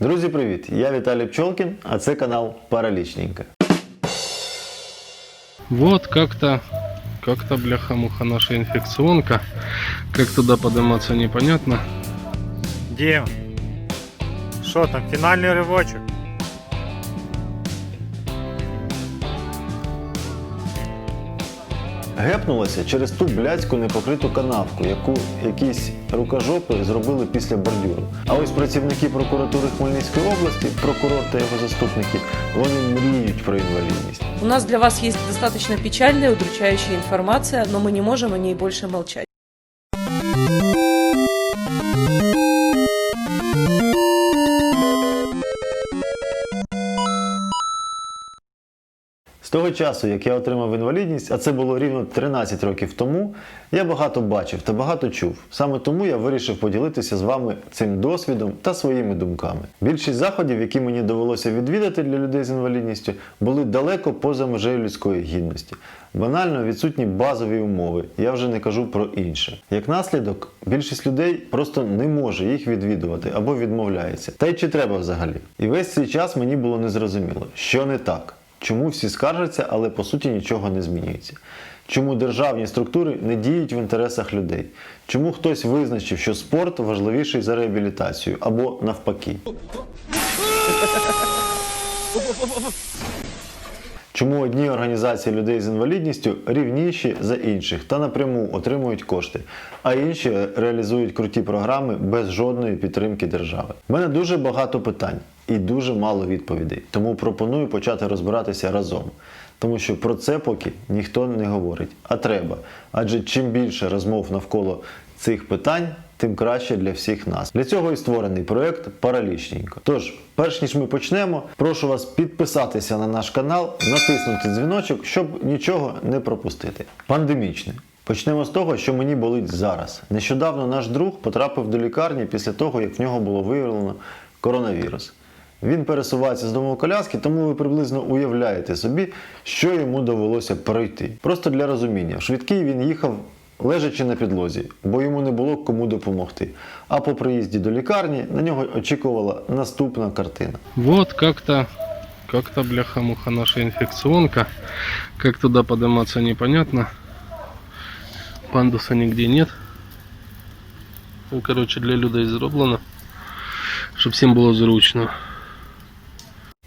Друзі, привіт! Я Віталій Пчолкін, а це канал Паралічненька. Вот как-то, как-то бляха-муха наша инфекционка. Как туда подниматься непонятно. Дім, що там, фінальний ривочок? Гепнулося через ту блядську непокриту канавку, яку якісь рукожопи зробили після бордюру. А ось працівники прокуратури Хмельницької області, прокурор та його заступники, вони мріють про інвалідність. У нас для вас є достаточно печальна, удручаюча інформація, але ми не можемо о ній більше молчать. Того часу, як я отримав інвалідність, а це було рівно 13 років тому, я багато бачив та багато чув. Саме тому я вирішив поділитися з вами цим досвідом та своїми думками. Більшість заходів, які мені довелося відвідати для людей з інвалідністю, були далеко поза межею людської гідності. Банально відсутні базові умови. Я вже не кажу про інше. Як наслідок, більшість людей просто не може їх відвідувати або відмовляється. Та й чи треба взагалі? І весь цей час мені було незрозуміло, що не так. Чому всі скаржаться, але по суті нічого не змінюється? Чому державні структури не діють в інтересах людей? Чому хтось визначив, що спорт важливіший за реабілітацію або навпаки? Чому одні організації людей з інвалідністю рівніші за інших та напряму отримують кошти, а інші реалізують круті програми без жодної підтримки держави? У мене дуже багато питань і дуже мало відповідей. Тому пропоную почати розбиратися разом. Тому що про це поки ніхто не говорить, а треба. Адже чим більше розмов навколо цих питань, тим краще для всіх нас. Для цього і створений проект Паралічненько. Тож, перш ніж ми почнемо, прошу вас підписатися на наш канал, натиснути дзвіночок, щоб нічого не пропустити. Пандемічне. Почнемо з того, що мені болить зараз. Нещодавно наш друг потрапив до лікарні після того, як в нього було виявлено коронавірус. Він пересувається з дому коляски, тому ви приблизно уявляєте собі, що йому довелося пройти. Просто для розуміння, швидкий він їхав лежачи на підлозі, бо йому не було кому допомогти. А по приїзді до лікарні на нього очікувала наступна картина. Вот как-то, как-то бляха-муха наша инфекционка. Как туда подниматься непонятно. Пандуса нигде нет. Ну, короче, для людей зроблено. Щоб всім було зручно.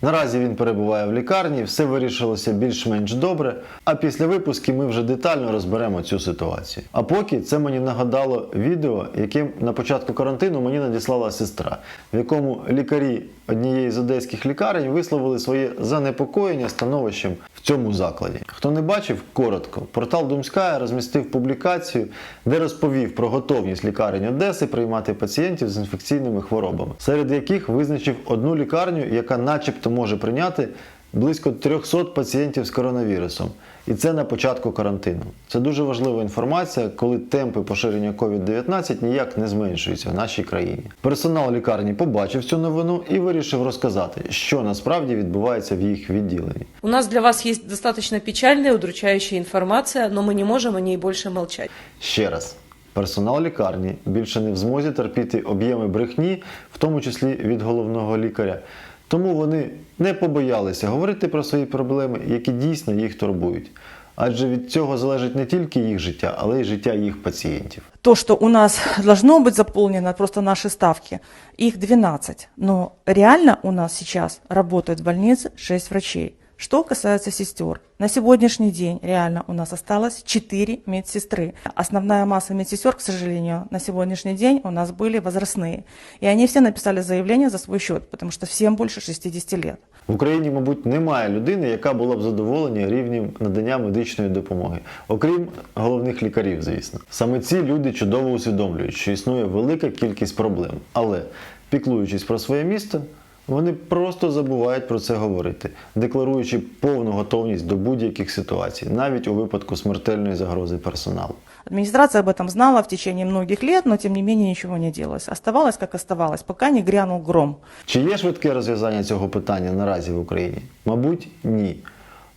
Наразі він перебуває в лікарні, все вирішилося більш-менш добре. А після випуску ми вже детально розберемо цю ситуацію. А поки це мені нагадало відео, яким на початку карантину мені надіслала сестра, в якому лікарі однієї з одеських лікарень висловили своє занепокоєння становищем в цьому закладі. Хто не бачив, коротко, портал Думська розмістив публікацію, де розповів про готовність лікарень Одеси приймати пацієнтів з інфекційними хворобами, серед яких визначив одну лікарню, яка начебто може прийняти близько 300 пацієнтів з коронавірусом. І це на початку карантину. Це дуже важлива інформація, коли темпи поширення COVID-19 ніяк не зменшуються в нашій країні. Персонал лікарні побачив цю новину і вирішив розказати, що насправді відбувається в їх відділенні. У нас для вас есть достаточно печальная, удручающая информация, но мы не можем о ней больше молчать. Ще раз. Персонал лікарні більше не в змозі терпіти об'єми брехні, в тому числі від головного лікаря. Тому вони не побоялися говорити про свої проблеми, які дійсно їх турбують. Адже від цього залежить не тільки їх життя, але й життя їх пацієнтів. То, що у нас должно бути заповнено, просто наші ставки, їх 12. Но реально у нас зараз працює в больнице 6 врачей. Что касается сестер, на сегодняшний день реально у нас осталось 4 медсестры. Основная масса медсестер, к сожалению, на сегодняшний день у нас были возрастные. И они все написали заявление за свой счет, потому что всем больше 60 лет. В Україні, мабуть, немає людини, яка була б задоволена рівнем надання медичної допомоги, окрім головних лікарів, звісно. Саме ці люди чудово усвідомлюють, що існує велика кількість проблем, але піклуючись про своє місто. вони просто забувають про це говорити, декларуючи повну готовність до будь-яких ситуацій, навіть у випадку смертельної загрози персоналу. Администрация об этом знала в течение многих лет, но тем не менее ничего не делалось. Оставалось, как оставалось, пока не грянул гром. Чи є швидке розв'язання цього питання наразі в Україні? Мабуть, ні.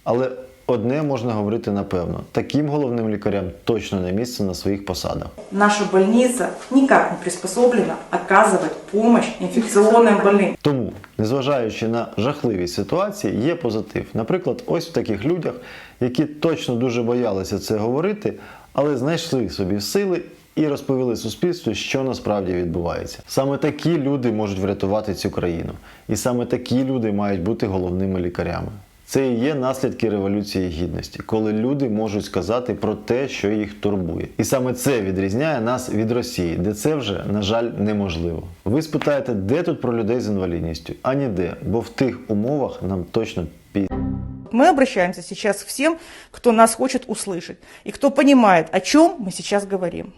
Але Одне можна говорити напевно: таким головним лікарям точно не місце на своїх посадах. Наша больница никак не приспособлена оказывать помощь инфекционным больным. Тому, незважаючи на жахливість ситуації, є позитив. Наприклад, ось в таких людях, які точно дуже боялися це говорити, але знайшли собі сили і розповіли суспільству, що насправді відбувається. Саме такі люди можуть врятувати цю країну, і саме такі люди мають бути головними лікарями. Це і є наслідки революції гідності, коли люди можуть сказати про те, що їх турбує. І саме це відрізняє нас від Росії, де це вже, на жаль, неможливо. Ви спитаєте, де тут про людей з інвалідністю? А ніде, бо в тих умовах нам точно пі. Мы обращаемся сейчас к всем, кто нас хочет услышать и кто понимает, о чем мы сейчас говорим.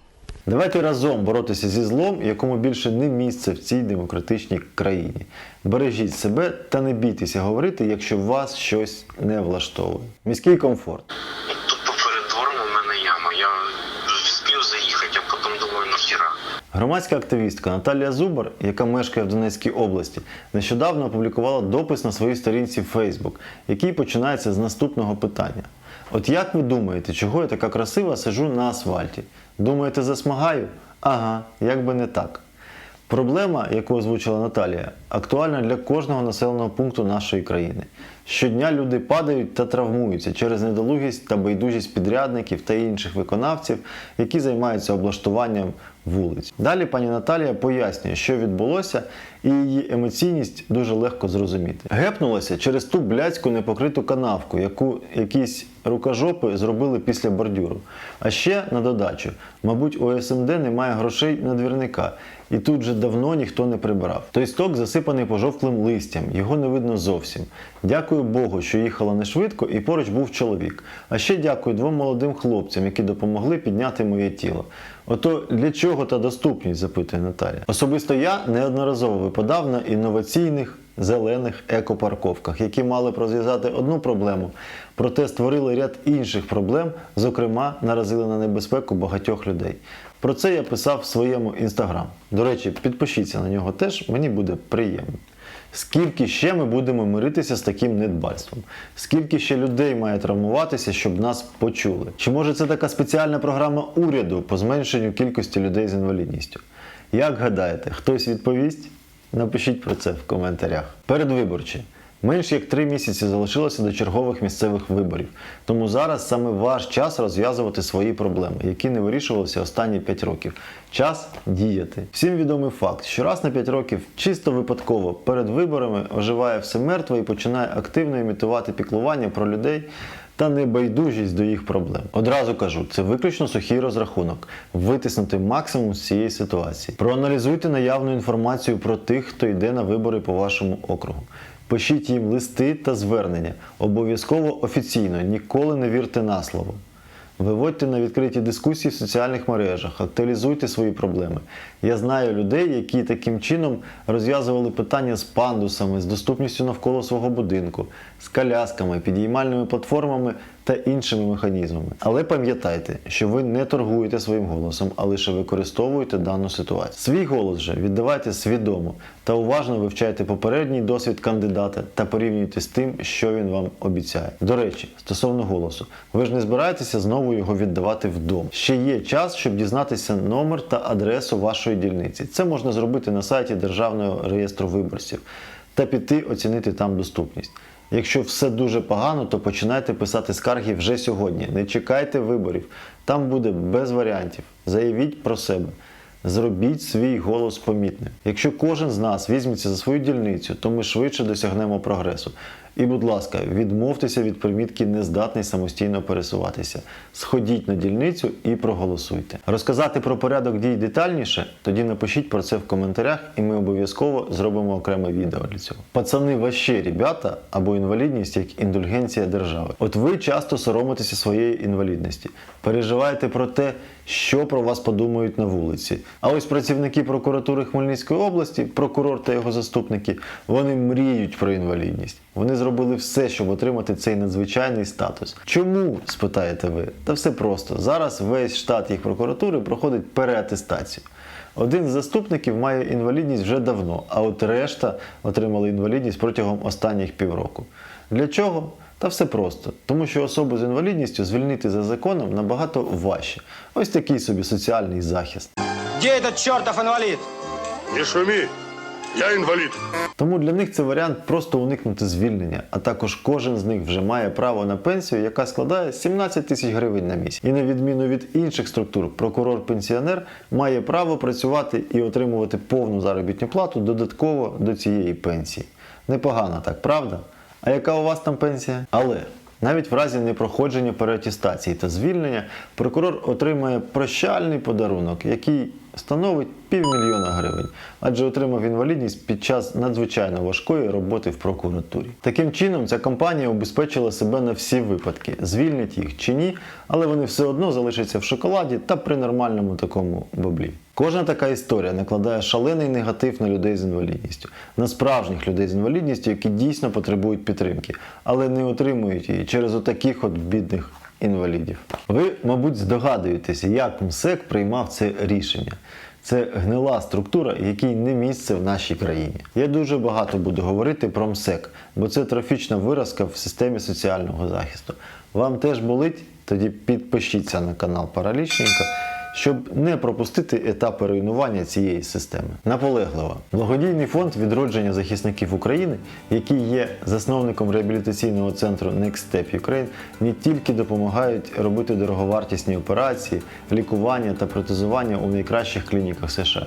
Давайте разом боротися зі злом, якому більше не місце в цій демократичній країні. Бережіть себе та не бійтеся говорити, якщо вас щось не влаштовує. Міський комфорт. Тут поперед мене яма. Я спів заїхати, потім думаю, нахіра. Громадська активістка Наталія Зубар, яка мешкає в Донецькій області, нещодавно опублікувала допис на своїй сторінці Facebook, який починається з наступного питання. От як ви думаєте, чого я така красива сиджу на асфальті? Думаєте, засмагаю? Ага, як би не так. Проблема, яку озвучила Наталія, актуальна для кожного населеного пункту нашої країни. Щодня люди падають та травмуються через недолугість та байдужість підрядників та інших виконавців, які займаються облаштуванням вулиць. Далі пані Наталія пояснює, що відбулося, і її емоційність дуже легко зрозуміти. Гепнулася через ту блядську непокриту канавку, яку якісь рукожопи зробили після бордюру. А ще на додачу, мабуть, у СМД немає грошей на двірника, і тут вже давно ніхто не прибирав. Той сток засипаний пожовклим листям, його не видно зовсім. Дякую Богу, що їхала не швидко і поруч був чоловік. А ще дякую двом молодим хлопцям, які допомогли підняти моє тіло. Ото для чого та доступність, запитує Наталя. Особисто я неодноразово випадав на інноваційних зелених екопарковках, які мали б розв'язати одну проблему, проте створили ряд інших проблем, зокрема, наразили на небезпеку багатьох людей. Про це я писав в своєму інстаграм. До речі, підпишіться на нього теж, мені буде приємно. Скільки ще ми будемо миритися з таким недбальством? Скільки ще людей має травмуватися, щоб нас почули? Чи може це така спеціальна програма уряду по зменшенню кількості людей з інвалідністю? Як гадаєте, хтось відповість? Напишіть про це в коментарях. Передвиборчі. Менш як три місяці залишилося до чергових місцевих виборів. Тому зараз саме ваш час розв'язувати свої проблеми, які не вирішувалися останні 5 років. Час діяти. Всім відомий факт, що раз на 5 років чисто випадково перед виборами оживає все мертве і починає активно імітувати піклування про людей та небайдужість до їх проблем. Одразу кажу, це виключно сухий розрахунок, витиснути максимум з цієї ситуації. Проаналізуйте наявну інформацію про тих, хто йде на вибори по вашому округу. Пишіть їм листи та звернення. Обов'язково офіційно, ніколи не вірте на слово. Виводьте на відкриті дискусії в соціальних мережах, актуалізуйте свої проблеми. Я знаю людей, які таким чином розв'язували питання з пандусами, з доступністю навколо свого будинку, з колясками, підіймальними платформами та іншими механізмами. Але пам'ятайте, що ви не торгуєте своїм голосом, а лише використовуєте дану ситуацію. Свій голос же віддавайте свідомо та уважно вивчайте попередній досвід кандидата та порівнюйте з тим, що він вам обіцяє. До речі, стосовно голосу, ви ж не збираєтеся знову його віддавати вдома. Ще є час, щоб дізнатися номер та адресу вашої дільниці. Це можна зробити на сайті Державного реєстру виборців та піти оцінити там доступність. Якщо все дуже погано, то починайте писати скарги вже сьогодні. Не чекайте виборів. Там буде без варіантів. Заявіть про себе. Зробіть свій голос помітним. Якщо кожен з нас візьметься за свою дільницю, то ми швидше досягнемо прогресу. І, будь ласка, відмовтеся від примітки нездатний самостійно пересуватися. Сходіть на дільницю і проголосуйте. Розказати про порядок дій детальніше? Тоді напишіть про це в коментарях, і ми обов'язково зробимо окреме відео для цього. Пацани ваще ребята або інвалідність як індульгенція держави. От ви часто соромитеся своєї інвалідності, переживаєте про те, що про вас подумають на вулиці. А ось працівники прокуратури Хмельницької області, прокурор та його заступники, вони мріють про інвалідність. Вони зробили все, щоб отримати цей надзвичайний статус. Чому? спитаєте ви? Та все просто. Зараз весь штат їх прокуратури проходить переатестацію. Один з заступників має інвалідність вже давно, а от решта отримали інвалідність протягом останніх півроку. Для чого? Та все просто, тому що особу з інвалідністю звільнити за законом набагато важче. Ось такий собі соціальний захист. Где этот чертов инвалид? Не шуми, я инвалид. Тому для них це варіант просто уникнути звільнення, а також кожен з них вже має право на пенсію, яка складає 17 тисяч гривень на місяць. І на відміну від інших структур, прокурор-пенсіонер має право працювати і отримувати повну заробітну плату додатково до цієї пенсії. Непогано так, правда? А яка у вас там пенсія? Але навіть в разі непроходження переатестації та звільнення прокурор отримає прощальний подарунок, який становить півмільйона гривень, адже отримав інвалідність під час надзвичайно важкої роботи в прокуратурі. Таким чином, ця компанія обезпечила себе на всі випадки, звільнять їх чи ні, але вони все одно залишаться в шоколаді та при нормальному такому баблі. Кожна така історія накладає шалений негатив на людей з інвалідністю, на справжніх людей з інвалідністю, які дійсно потребують підтримки, але не отримують її через отаких от бідних інвалідів. Ви, мабуть, здогадуєтеся, як МСЕК приймав це рішення. Це гнила структура, якій не місце в нашій країні. Я дуже багато буду говорити про МСЕК, бо це трофічна виразка в системі соціального захисту. Вам теж болить? Тоді підпишіться на канал Паралічненька, щоб не пропустити етапи руйнування цієї системи. Наполегливо. Благодійний фонд відродження захисників України, який є засновником реабілітаційного центру Next Step Ukraine, не тільки допомагають робити дороговартісні операції, лікування та протезування у найкращих клініках США.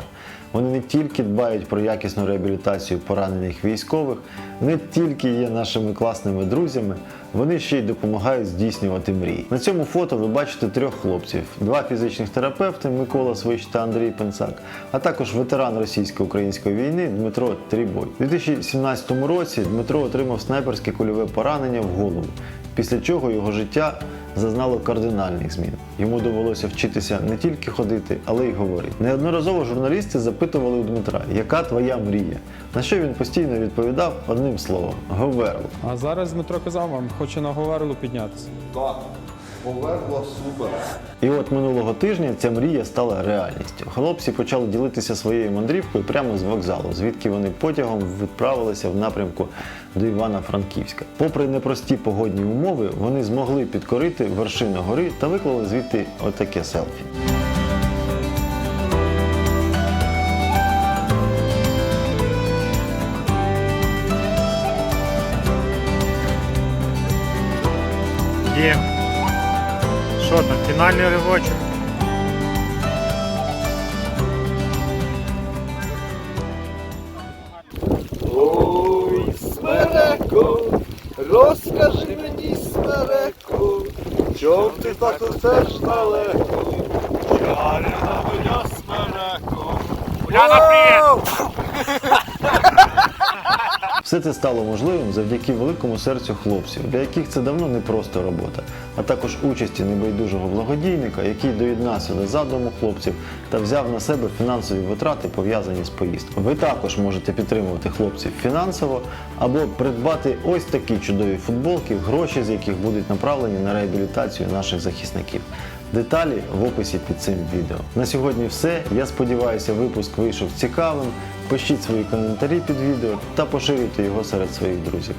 Вони не тільки дбають про якісну реабілітацію поранених військових, не тільки є нашими класними друзями, вони ще й допомагають здійснювати мрії. На цьому фото ви бачите трьох хлопців: два фізичних терапевти Микола Свищ та Андрій Пенсак, а також ветеран російсько-української війни Дмитро Трібой. У 2017 році Дмитро отримав снайперське кульове поранення в голову, після чого його життя зазнало кардинальних змін. Йому довелося вчитися не тільки ходити, але й говорити. Неодноразово журналісти запитували у Дмитра, яка твоя мрія? На що він постійно відповідав одним словом Говерло. А зараз Дмитро казав вам, хоче на Говерлу піднятися. І от минулого тижня ця мрія стала реальністю. Хлопці почали ділитися своєю мандрівкою прямо з вокзалу, звідки вони потягом відправилися в напрямку до Івано-Франківська. Попри непрості погодні умови, вони змогли підкорити вершину гори та виклали звідти отаке селфі. Дім. Що там, фінальний ривочок? Ой, смереко, розкажи мені, смереко, чом ти так усе ж далеко? Чарівна моя смереко. Уляна, привіт! Все це стало можливим завдяки великому серцю хлопців, для яких це давно не просто робота, а також участі небайдужого благодійника, який доєднався до задуму хлопців та взяв на себе фінансові витрати, пов'язані з поїздкою. Ви також можете підтримувати хлопців фінансово або придбати ось такі чудові футболки, гроші з яких будуть направлені на реабілітацію наших захисників. Деталі в описі під цим відео. На сьогодні все. Я сподіваюся, випуск вийшов цікавим. Пишіть свої коментарі під відео та поширюйте його серед своїх друзів.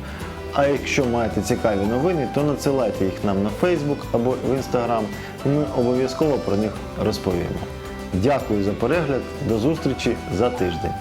А якщо маєте цікаві новини, то надсилайте їх нам на Facebook або в Instagram, і ми обов'язково про них розповімо. Дякую за перегляд, до зустрічі за тиждень.